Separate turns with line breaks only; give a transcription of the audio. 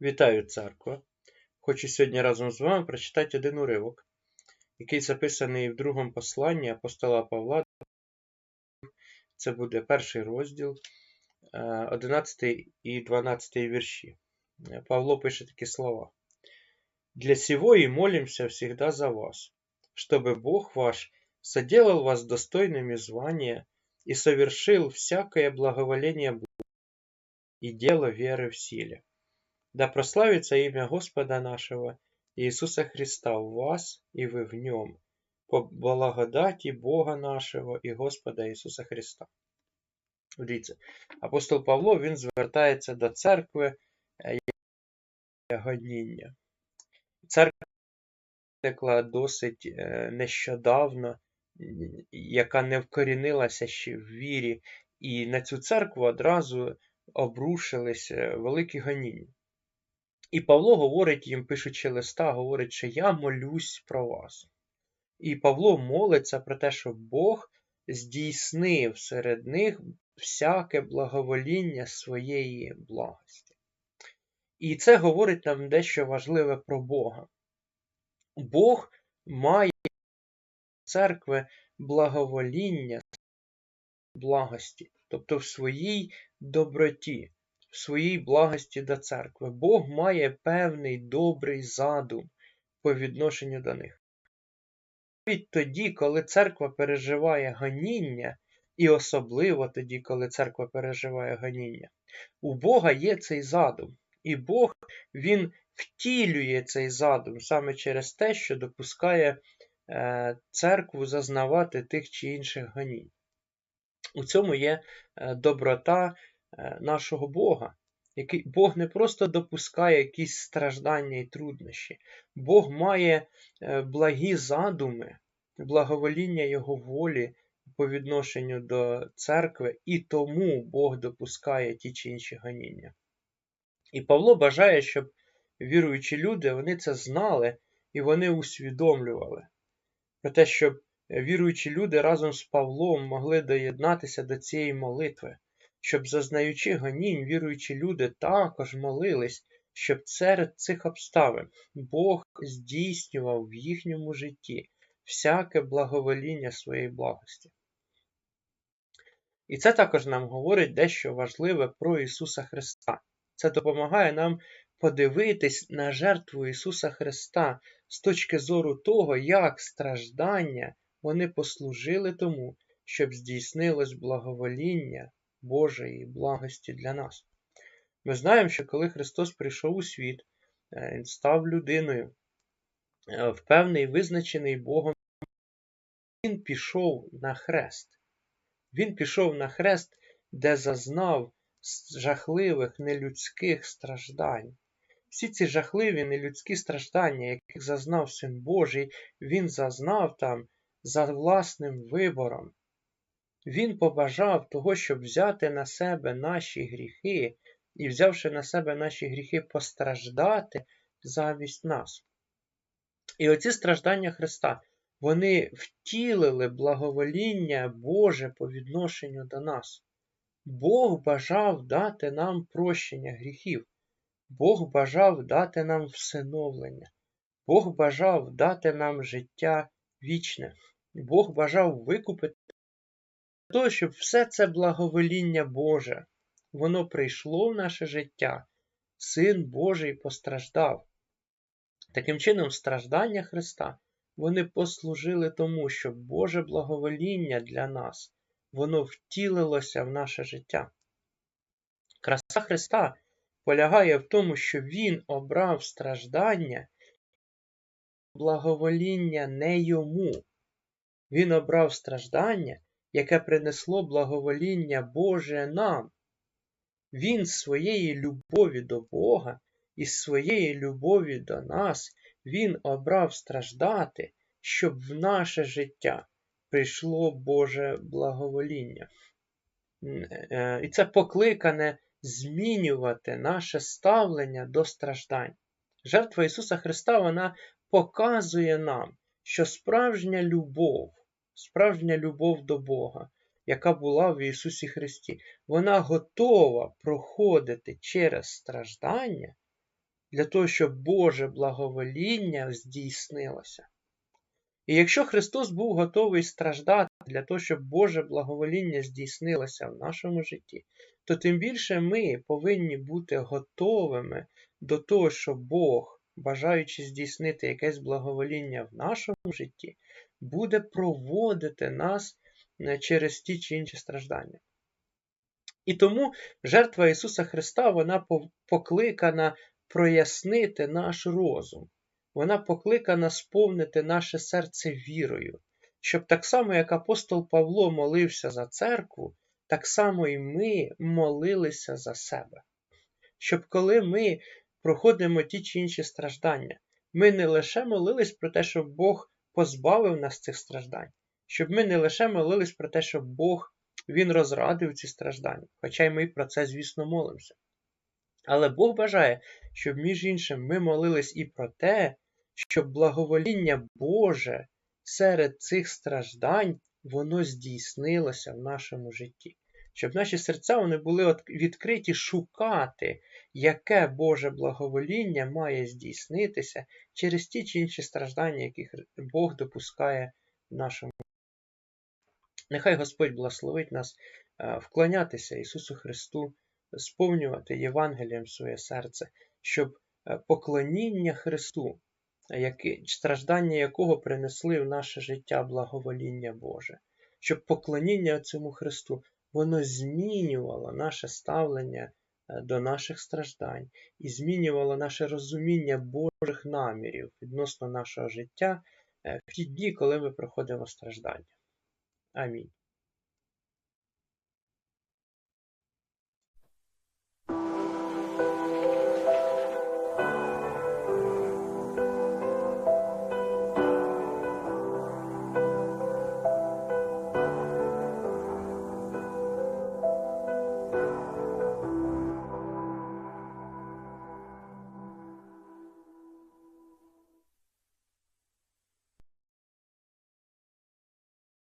Вітаю, церква! Хочу сьогодні разом з вами прочитати один уривок, який записаний в другому посланні апостола Павла. Це буде перший розділ, 11 і 12 вірші. Павло пише такі слова. «Для сего и молимся всегда за вас, чтобы Бог ваш соделал вас достойными звания и совершил всякое благоволение Богу и дело веры в силе. Да прославится имя Господа нашего Иисуса Христа в вас и вы в нем, по благодати Бога нашого і Господа Ісуса Христа. Дивіться, апостол Павло він звертається до церкви гоніння. Церква виникла досить нещодавно, яка не вкорінилася ще в вірі, і на цю церкву одразу обрушились великі гоніння. І Павло говорить їм, пишучи листа, говорить, що я молюсь про вас. І Павло молиться про те, щоб Бог здійснив серед них всяке благовоління своєї благості. І це говорить нам дещо важливе про Бога. Бог має церкви благовоління благості, тобто в своїй доброті в своїй благості до церкви. Бог має певний добрий задум по відношенню до них. Навіть тоді, коли церква переживає ганіння, і особливо тоді, коли церква переживає ганіння, у Бога є цей задум. І Бог Він втілює цей задум саме через те, що допускає е, церкву зазнавати тих чи інших ганінь. У цьому є е, доброта нашого Бога. Який Бог не просто допускає якісь страждання і труднощі, Бог має е, благі задуми, благовоління Його волі по відношенню до церкви, і тому Бог допускає ті чи інші ганіння. І Павло бажає, щоб віруючі люди вони це знали і вони усвідомлювали. Про те, щоб віруючі люди разом з Павлом могли доєднатися до цієї молитви щоб, зазнаючи гонінь, віруючі люди також молились, щоб серед цих обставин Бог здійснював в їхньому житті всяке благовоління своєї благості. І це також нам говорить дещо важливе про Ісуса Христа. Це допомагає нам подивитись на жертву Ісуса Христа з точки зору того, як страждання вони послужили тому, щоб здійснилось благовоління Божої благості для нас. Ми знаємо, що коли Христос прийшов у світ, е, Він став людиною, е, в певний визначений Богом, Він пішов на хрест. Він пішов на хрест, де зазнав жахливих нелюдських страждань. Всі ці жахливі нелюдські страждання, яких зазнав Син Божий, Він зазнав там за власним вибором. Він побажав того, щоб взяти на себе наші гріхи і, взявши на себе наші гріхи, постраждати замість нас. І оці страждання Христа, вони втілили благовоління Боже по відношенню до нас. Бог бажав дати нам прощення гріхів, Бог бажав дати нам всиновлення, Бог бажав дати нам життя вічне, Бог бажав викупити того, щоб все це благовоління Боже, воно прийшло в наше життя, Син Божий постраждав. Таким чином, страждання Христа вони послужили тому, щоб Боже благовоління для нас, воно втілилося в наше життя. Краса Христа полягає в тому, що Він обрав страждання, благовоління не йому. Він обрав страждання яке принесло благовоління Боже нам. Він своєї любові до Бога і своєї любові до нас, Він обрав страждати, щоб в наше життя прийшло Боже благовоління. Е, і це покликане змінювати наше ставлення до страждань. Жертва Ісуса Христа вона показує нам, що справжня любов справжня любов до Бога, яка була в Ісусі Христі. Вона готова проходити через страждання для того, щоб Боже благовоління здійснилося. І якщо Христос був готовий страждати для того, щоб Боже благовоління здійснилося в нашому житті, то тим більше ми повинні бути готовими до того, що Бог, бажаючи здійснити якесь благовоління в нашому житті, буде проводити нас е, через ті чи інші страждання. І тому жертва Ісуса Христа вона покликана прояснити наш розум. Вона покликана сповнити наше серце вірою, щоб так само, як апостол Павло молився за церкву, так само і ми молилися за себе. Щоб коли ми проходимо ті чи інші страждання, ми не лише молились про те, щоб Бог позбавив нас цих страждань, щоб ми не лише молились про те, щоб Бог Він розрадив ці страждання, хоча й ми про це, звісно, молимося. Але Бог бажає, щоб, між іншим, ми молились і про те, щоб благовоління Боже серед цих страждань воно здійснилося в нашому житті. Щоб наші серця вони були відкриті шукати, яке Боже благовоління має здійснитися через ті чи інші страждання, яких Бог допускає в нашому. Нехай Господь благословить нас е, вклонятися Ісусу Христу, сповнювати Євангелієм своє серце, щоб е, поклоніння Христу страждання якого принесли в наше життя благовоління Боже, щоб поклоніння цьому Христу воно змінювало наше ставлення е, до наших страждань і змінювало наше розуміння Божих намірів відносно нашого життя е, в ті дні, коли ми проходимо страждання. Амінь.